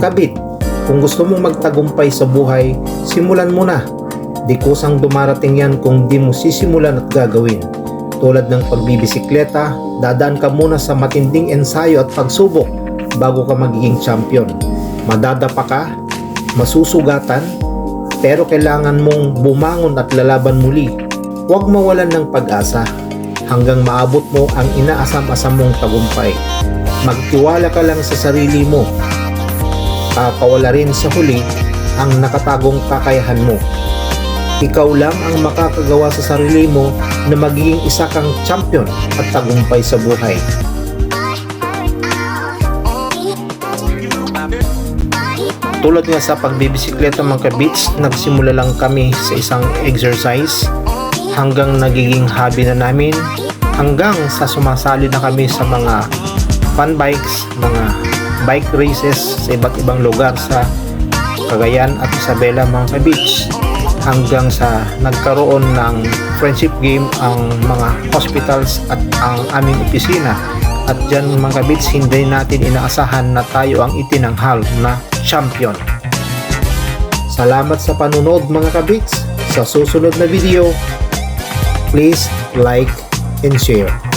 Kabit, kung gusto mong magtagumpay sa buhay, simulan mo na. Di kusang dumarating yan kung di mo sisimulan at gagawin. Tulad ng pagbibisikleta, dadaan ka muna sa matinding ensayo at pagsubok bago ka magiging champion. Madadapa ka, masusugatan, pero kailangan mong bumangon at lalaban muli. Huwag mawalan ng pag-asa hanggang maabot mo ang inaasam-asam mong tagumpay. Magtiwala ka lang sa sarili mo. Papawala rin sa huli ang nakatagong kakayahan mo. Ikaw lang ang makakagawa sa sarili mo na magiging isa kang champion at tagumpay sa buhay. Tulad nga sa pagbibisikleta mga kabits, nagsimula lang kami sa isang exercise hanggang nagiging hobby na namin hanggang sa sumasali na kami sa mga fun bikes, mga bike races sa iba't ibang lugar sa Cagayan at Isabela mga kabits hanggang sa nagkaroon ng friendship game ang mga hospitals at ang aming opisina at dyan mga kabits hindi natin inaasahan na tayo ang itinanghal na champion. Salamat sa panunod mga kabits. Sa susunod na video, please like and share.